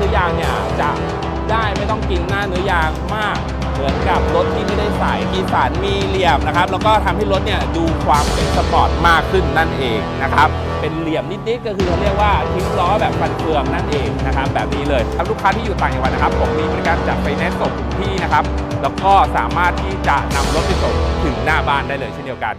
เนื้อยางเนี่ยจะได้ไม่ต้องกินหน้าเนื้อยางมาก เหมือนกับรถที่ไม่ได้ใส่มีสารมีเหลี่ยมนะครับ แล้วก็ทำให้รถเนี่ยดูความเป็นสปอร์ตมากขึ้นนั่นเองนะครับ เป็นเหลี่ยมนิดๆก็คือเขาเรียกว่าทิ้งล้อแบบฟันเฟืองนั่นเองนะครับ แบบนี้เลยครับลูกค้าที่อยู่ต่างจังหวัดนะครับ ผมมีบริการจัดไฟแนนซ์ส่งถึงที่นะครับ แล้วก็สามารถที่จะนำรถไปส่งถึงหน้าบ้านได้เลยเช่นเดียวกัน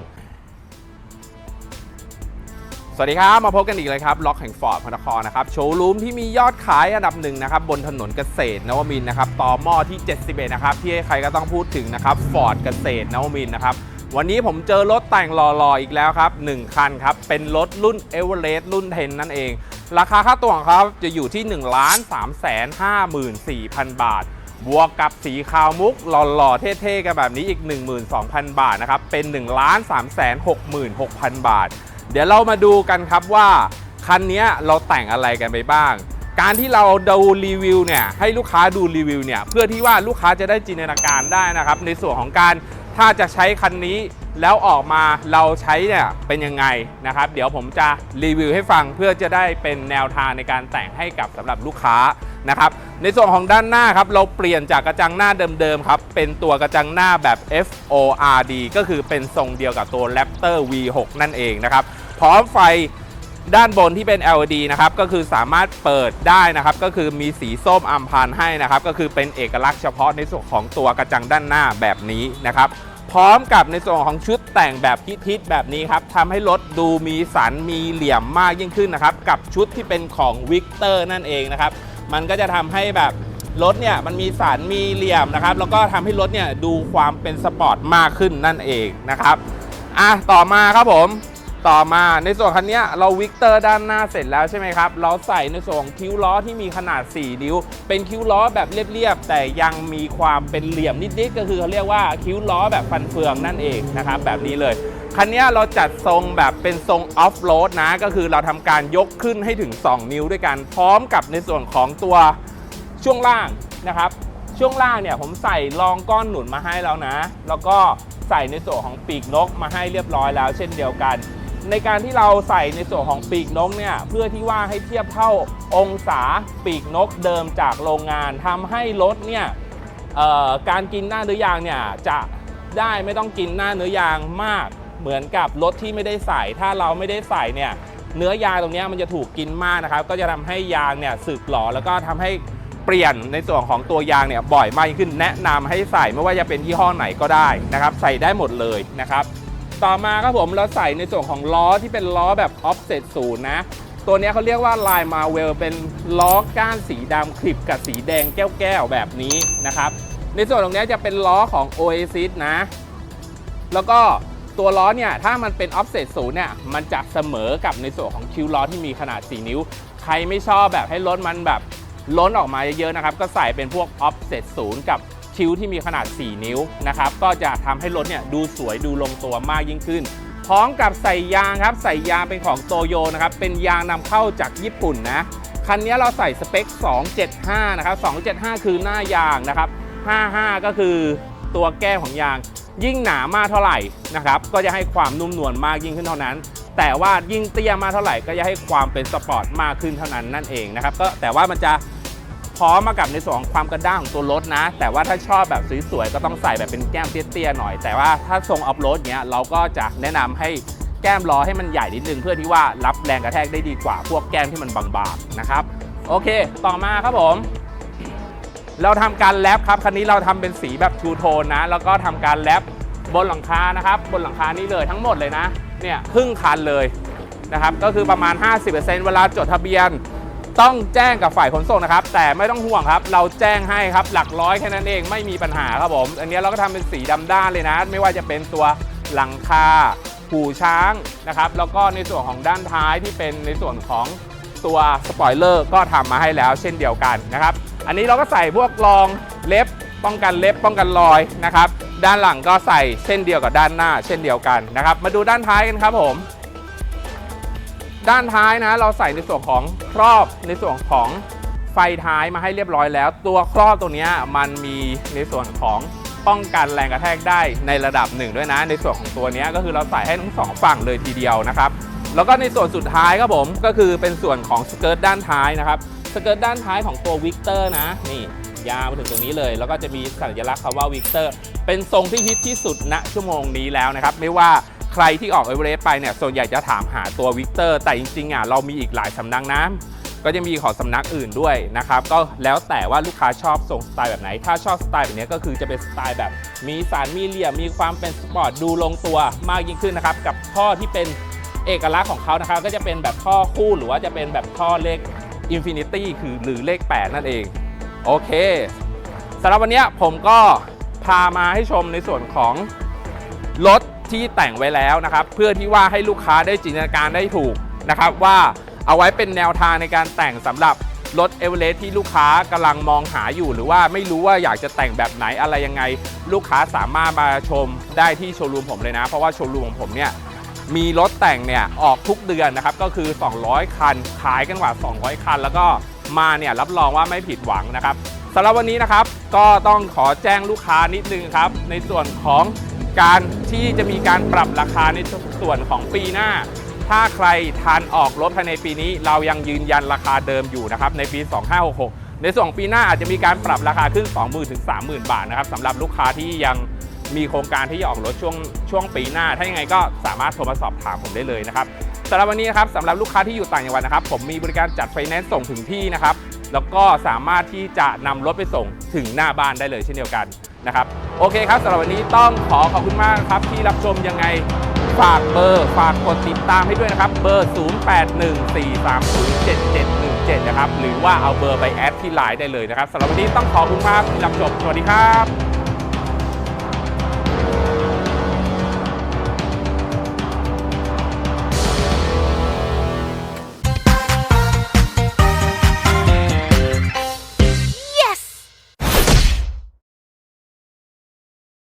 วัสดีครับ มาพบกันอีกเลยครับล็อกแห่งฟอร์ดพนครนะครับโชว์รูมที่มียอดขายอันดับหนึ่งนะครับบนถนนเกษตรนวมินนะครับต่อหม้อที่ 71 นะครับ ที่ใครก็ต้องพูดถึงนะครับฟอร์ดเกษตรนวมินนะครับวันนี้ผมเจอรถแต่งหล่อๆอีกแล้วครับ 1 คันครับ เป็นรถรุ่นเอเวอเรสต์รุ่น10นั่นเอง ราคาค่าตัวของเขาจะอยู่ที่ 1 3 5 4 0 0 0 บาท บวกกับสีขาวมุกหล่อๆเท่ๆกันแบบนี้อีก 12,000 บาทนะครับเป็น 1 3 6 6 0 0 0 บาท เดี๋ยวเรามาดูกันครับว่าคันนี้เราแต่งอะไรกันไปบ้าง การที่เราดูรีวิวเนี่ยให้ลูกค้าดูรีวิวเนี่ยเพื่อที่ว่าลูกค้าจะได้จินตนาการได้นะครับ ในส่วนของการถ้าจะใช้คันนี้แล้วออกมาเราใช้เนี่ยเป็นยังไงนะครับ เดี๋ยวผมจะรีวิวให้ฟังเพื่อจะได้เป็นแนวทางในการแต่งให้กับสำหรับลูกค้า นะครับ ในส่วนของด้านหน้าครับเราเปลี่ยนจากกระจังหน้าเดิมๆครับเป็นตัวกระจังหน้าแบบ FORD ก็คือเป็นทรงเดียวกับตัว Raptor V6 นั่นเองนะครับ พร้อมไฟด้านบนที่เป็น LED นะครับก็คือสามารถเปิดได้นะครับ ก็คือมีสีส้มอัมพานให้นะครับ ก็คือเป็นเอกลักษณ์เฉพาะในส่วนของตัวกระจังด้านหน้าแบบนี้นะครับ พร้อมกับในส่วนของชุดแต่งแบบฮิตๆแบบนี้ครับทำให้รถดูมีสันมีเหลี่ยมมากยิ่งขึ้นนะครับ กับชุดที่เป็นของวิกเตอร์นั่นเองนะครับ มันก็จะทำให้แบบรถเนี่ยมันมีสันมีเหลี่ยมนะครับ แล้วก็ทำให้รถเนี่ยดูความเป็นสปอร์ตมากขึ้นนั่นเองนะครับอะต่อมาครับผมต่อมาในส่วนคันนี้เราวิกเตอร์ด้านหน้าเสร็จแล้วใช่ไหมครับ เราใส่ในส่วนของคิ้วล้อที่มีขนาด 4 นิ้ว เป็นคิ้วล้อแบบเรียบๆ แต่ยังมีความเป็นเหลี่ยมนิดๆ ก็คือเขาเรียกว่าคิ้วล้อแบบฟันเฟืองนั่นเองนะครับ แบบนี้เลย คันนี้เราจัดทรงแบบเป็นทรงออฟโรดนะ ก็คือเราทำการยกขึ้นให้ถึง 2 นิ้วด้วยกัน พร้อมกับในส่วนของตัวช่วงล่างนะครับ ช่วงล่างเนี่ยผมใส่รองก้อนหนุนมาให้แล้วนะ แล้วก็ใส่ในส่วนของปีกนกมาให้เรียบร้อยแล้ว เช่นเดียวกัน ในการที่เราใส่ในส่วนของปีกนกเนี่ยเพื่อที่ว่าให้เทียบเท่าองศาปีกนกเดิมจากโรงงานทำให้รถเนี่ยการกินหน้าเนื้อยางเนี่ยจะได้ไม่ต้องกินหน้าเนื้อยางมาก เหมือนกับรถที่ไม่ได้ใส่ ถ้าเราไม่ได้ใส่เนี่ยเนื้อยางตรงนี้มันจะถูกกินมากนะครับ ก็จะทำให้ยางเนี่ยสึกหรอแล้วก็ทำให้เปลี่ยนในส่วนของตัวยางเนี่ยบ่อยมากยิ่งขึ้นแนะนำให้ใส่ไม่ว่าจะเป็นยี่ห้อไหนก็ได้นะครับ ใส่ได้หมดเลยนะครับ ต่อมาครับผมเราใส่ในส่วนของล้อที่เป็นล้อแบบ offset ศูนย์นะตัวนี้เขาเรียกว่า Line Marvel เป็นล้อก้านสีดำคลิปกับสีแดงแก้วๆแบบนี้นะครับ ในส่วนตรงนี้จะเป็นล้อของ Oasis นะ แล้วก็ ตัวล้อเนี่ยถ้ามันเป็น offset ศูนย์เนี่ยมันจะเสมอกับในส่วนของคิ้วล้อที่มีขนาด 4 นิ้ว ใครไม่ชอบแบบให้รถมันแบบล้นออกมาเยอะๆนะครับ ก็ใส่เป็นพวก offset ศูนย์กับคิ้วที่มีขนาด 4 นิ้วนะครับ ก็จะทำให้รถเนี่ยดูสวยดูลงตัวมากยิ่งขึ้น พร้อมกับใส่ยางครับ ใส่ยางเป็นของโตโยนะครับ เป็นยางนำเข้าจากญี่ปุ่นนะ คันนี้เราใส่สเปค 275 นะครับ 275 คือหน้ายางนะครับ 55 ก็คือตัวแก้ของยาง ยิ่งหนามากเท่าไหร่นะครับ ก็จะให้ความนุ่มนวลมากยิ่งขึ้นเท่านั้น แต่ว่ายิ่งเตี้ยมากเท่าไหร่ก็จะให้ความเป็นสปอร์ตมากขึ้นเท่านั้นนั่นเองนะครับ ก็แต่ว่ามันจะพร้อมมากับในส่วนของความกระด้างของตัวรถนะ แต่ว่าถ้าชอบแบบสวยๆก็ต้องใส่แบบเป็นแก้มเตี้ยๆหน่อย แต่ว่าถ้าทรงออฟโรดเนี้ยเราก็จะแนะนำให้แก้มล้อให้มันใหญ่นิดนึงเพื่อที่ว่ารับแรงกระแทกได้ดีกว่าพวกแก้มที่มันบางๆนะครับ โอเค ต่อมาครับผม เราทำการแรปครับคันนี้เราทำเป็นสีแบบทูโทนนะ แล้วก็ทำการแรปบนหลังคานะครับ บนหลังคานี้เลยทั้งหมดเลยนะเนี่ยครึ่งคันเลยนะครับก็คือประมาณ 50%เวลาจดทะเบียน ต้องแจ้งกับฝ่ายขนส่งนะครับ แต่ไม่ต้องห่วงครับ เราแจ้งให้ครับหลักร้อยแค่นั้นเองไม่มีปัญหาครับผมอันนี้เราก็ทำเป็นสีดำด้านเลยนะ ไม่ว่าจะเป็นตัวหลังคาหูช้างนะครับ แล้วก็ในส่วนของด้านท้ายที่เป็นในส่วนของตัวสปอยเลอร์ก็ทำมาให้แล้วเช่นเดียวกันนะครับ อันนี้เราก็ใส่พวกรองเล็บ ป้องกันเล็บป้องกันรอยนะครับ ด้านหลังก็ใส่เช่นเดียวกับด้านหน้า เช่นเดียวกันนะครับ มาดูด้านท้ายกันครับผม ด้านท้ายนะ เราใส่ในส่วนของครอบในส่วนของไฟท้ายมาให้เรียบร้อยแล้ว ตัวครอบตัวนี้มันมีในส่วนของป้องกันแรงกระแทกได้ในระดับหนึ่งด้วยนะ ในส่วนของตัวนี้ก็คือเราใส่ให้ทั้งสองฝั่งเลยทีเดียวนะครับ แล้วก็ในส่วนสุดท้ายครับผมก็คือเป็นส่วนของสเกิร์ตด้านท้ายนะครับ สเกิร์ตด้านท้ายของตัววิกเตอร์นะนี่ยาวมาถึงตรงนี้เลย แล้วก็จะมีสัญลักษณ์คำว่าวิกเตอร์เป็นทรงที่ฮิตที่สุดณชั่วโมงนี้แล้วนะครับ ไม่ว่าใครที่ออกเอเวอเรสต์ไปเนี่ยส่วนใหญ่จะถามหาตัววิกเตอร์แต่จริงๆอะเรามีอีกหลายสำนักนะก็จะมีของสำนักอื่นด้วยนะครับ ก็แล้วแต่ว่าลูกค้าชอบทรงสไตล์แบบไหน ถ้าชอบสไตล์แบบนี้ก็คือจะเป็นสไตล์แบบ มีสารมีเหลี่ยมมีความเป็นสปอร์ตดูลงตัวมากยิ่งขึ้นนะครับ กับท่อที่เป็นเอกลักษณ์ของเขานะครับ ก็จะเป็นแบบท่อคู่หรือว่าจะเป็นแบบท่อเลข Infinity คือหรือเลข 8 นั่นเอง โอเคสำหรับวันนี้ผมก็พามาให้ชมในส่วนของรถที่แต่งไว้แล้วนะครับ เพื่อที่ว่าให้ลูกค้าได้จินตนาการได้ถูกนะครับว่าเอาไว้เป็นแนวทางในการแต่งสำหรับรถเอเวอเรสที่ลูกค้ากำลังมองหาอยู่ หรือว่าไม่รู้ว่าอยากจะแต่งแบบไหนอะไรยังไง ลูกค้าสามารถมาชมได้ที่โชว์รูมผมเลยนะ เพราะว่าโชว์รูมของผมเนี่ย มีรถแต่งเนี่ยออกทุกเดือนนะครับก็คือ 200 คัน ขายกันกว่า 200 คัน แล้วก็มาเนี่ยรับรองว่าไม่ผิดหวังนะครับสำหรับวันนี้นะครับก็ต้องขอแจ้งลูกค้านิดนึงครับ ในส่วนของการที่จะมีการปรับราคาในส่วนของปีหน้า ถ้าใครทานออกรถภายในปีนี้ เรายังยืนยันราคาเดิมอยู่นะครับในปี 2566 ในส่วนของปีหน้าอาจจะมีการปรับราคาขึ้น 20,000ถึง30,000 บาทนะครับสำหรับลูกค้าที่ยัง มีโครงการที่จะออกรถช่วงช่วงปีหน้า ถ้ายังไงก็สามารถโทรมาสอบถามผมได้เลยนะครับสำหรับวันนี้นะครับสำหรับลูกค้าที่อยู่ต่างจังหวัดนะครับ ผมมีบริการจัดไฟแนนซ์ส่งถึงที่นะครับ แล้วก็สามารถที่จะนำรถไปส่งถึงหน้าบ้านได้เลยเช่นเดียวกันนะครับ โอเคครับสำหรับวันนี้ต้องขอขอบคุณมากครับที่รับชมยังไงฝากเบอร์ฝากกดติดตามให้ด้วยนะครับ เบอร์ 0814307717 นะครับ หรือว่าเอาเบอร์ไปแอดที่ไลน์ได้เลยนะครับสำหรับวันนี้ต้องขอบคุณมากที่รับชม สวัสดีครับ